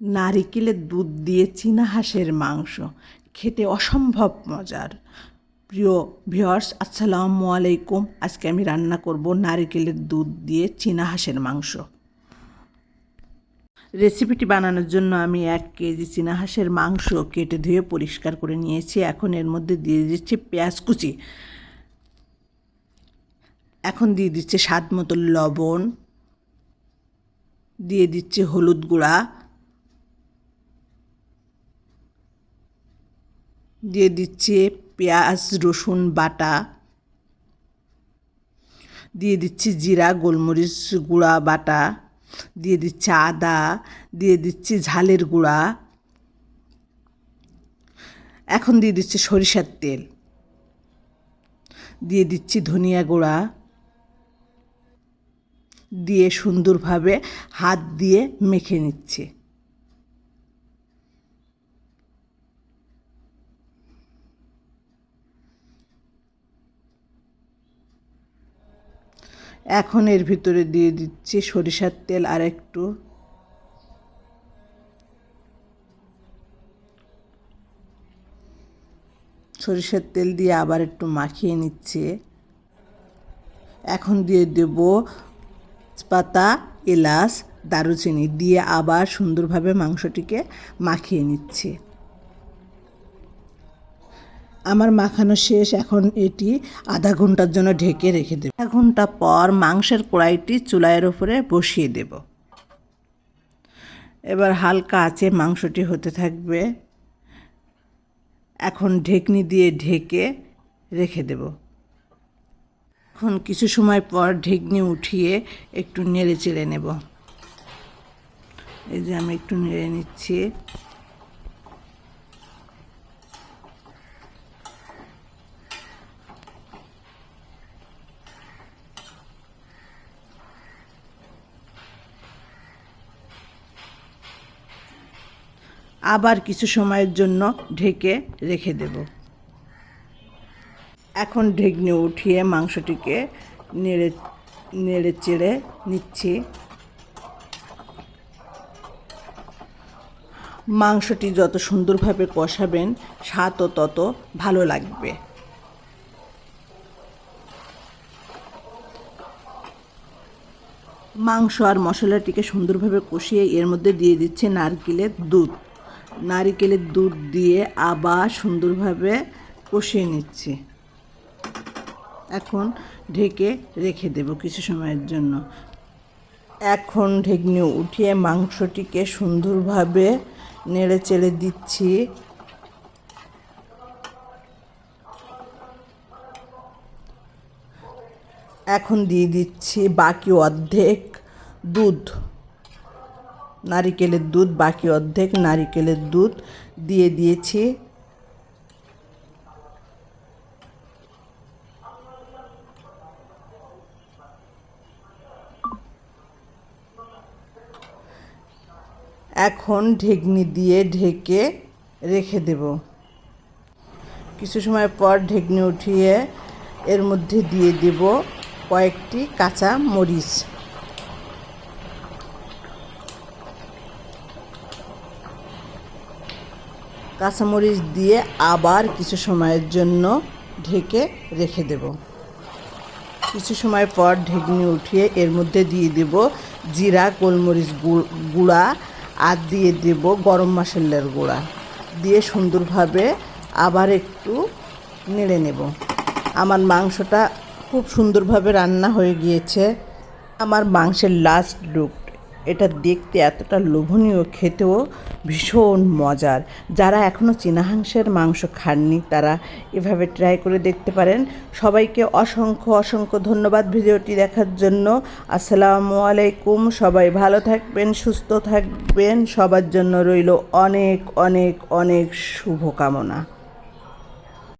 নারিকেলের দুধ দিয়ে চীনা হাঁসের মাংস। খেতে অসম্ভব মজার। প্রিয় ভিওর্স আসসালামু আলাইকুম। আজকে আমি রান্না করব নারিকেলের দুধ দিয়ে চীনা হাঁসের মাংস। রেসিপিটি বানানোর জন্য আমি এক কেজি চীনা হাঁসের মাংস কেটে ধুয়ে পরিষ্কার করে নিয়েছি। এখন এর মধ্যে দিয়ে দিচ্ছি পেঁয়াজ কুচি। এখন দিয়ে দিচ্ছে স্বাদ মতো লবণ। দিয়ে দিচ্ছে হলুদ গুঁড়া। দিয়ে দিচ্ছে পেঁয়াজ, রসুন, বাটা। দিয়ে দিচ্ছি জিরা, গোলমরিচ গুঁড়া, বাটা। দিয়ে দিচ্ছে আদা। দিয়ে দিচ্ছি ঝালের গুঁড়া। এখন দিয়ে দিচ্ছে সরিষার তেল। দিয়ে দিচ্ছি ধনিয়া গুঁড়া। দিয়ে সুন্দরভাবে হাত দিয়ে মেখে নিচ্ছে। এখন এর ভিতরে দিয়ে দিচ্ছি সরিষার তেল আর একটু। সরিষার তেল দিয়ে আবার একটু মাখিয়ে নিচ্ছে। এখন দিয়ে দেব পাতা, এলাচ, দারুচিনি দিয়ে আবার সুন্দরভাবে মাংসটিকে মাখিয়ে নিচ্ছে। আমার মাখানো শেষ, এখন এটি আধা ঘণ্টার জন্য ঢেকে রেখে দেব। আধা ঘণ্টা পর মাংসের কড়াইটি চুলাইয়ের ওপরে বসিয়ে দেব। এবার হালকা আঁচে মাংসটি হতে থাকবে। এখন ঢেকনি দিয়ে ঢেকে রেখে দেব। এখন কিছু সময় পর ঢেকনি উঠিয়ে একটু নেড়ে চেড়ে নেব। এই যে আমি একটু নেড়ে নিচ্ছি। আবার কিছু সময়ের জন্য ঢেকে রেখে দেব। এখন ঢেকনি উঠিয়ে মাংসটিকে নেড়ে নেড়ে চেড়ে নিচ্ছি। মাংসটি যত সুন্দরভাবে কষাবেন, স্বাদও তত ভালো লাগবে। মাংস আর মশলাটিকে সুন্দরভাবে কষিয়ে এর মধ্যে দিয়ে দিচ্ছে নারকেলের দুধ। নারিকেলের দুধ দিয়ে আবার সুন্দরভাবে কষিয়ে নিচ্ছি। এখন ঢেকে রেখে দেব কিছু সময়ের জন্য। এখন ঢেকনি উঠিয়ে মাংসটিকে সুন্দরভাবে নেড়ে চেড়ে দিচ্ছি। এখন দিয়ে দিচ্ছি বাকি অর্ধেক দুধ। নারিকেলের দুধ, বাকি অর্ধেক নারিকেলের দুধ দিয়ে দিয়েছি। এখন ঢেকনি দিয়ে ঢেকে রেখে দেব। কিছু সময় পর ঢেকনি উঠিয়ে এর মধ্যে দিয়ে দেব কয়েকটি কাঁচা মরিচ। কাঁচামরিচ দিয়ে আবার কিছু সময়ের জন্য ঢেকে রেখে দেব। কিছু সময় পর ঢেকনি উঠিয়ে এর মধ্যে দিয়ে দেব জিরা, গোলমরিচ গুঁড়া আর দিয়ে দেব গরম মশলার গুঁড়া। দিয়ে সুন্দরভাবে আবার একটু নেড়ে নেব। আমার মাংসটা খুব সুন্দরভাবে রান্না হয়ে গিয়েছে। আমার মাংসের লাস্ট লুক এটা দেখতে এতটা লোভনীয়, খেতেও ভীষণ মজার। যারা এখনও চীনাহাংসের মাংস খাননি, তারা এভাবে ট্রাই করে দেখতে পারেন। সবাইকে অসংখ্য অসংখ্য ধন্যবাদ ভিডিওটি দেখার জন্য। আসসালামু আলাইকুম, সবাই ভালো থাকবেন, সুস্থ থাকবেন। সবার জন্য রইল অনেক অনেক অনেক শুভকামনা।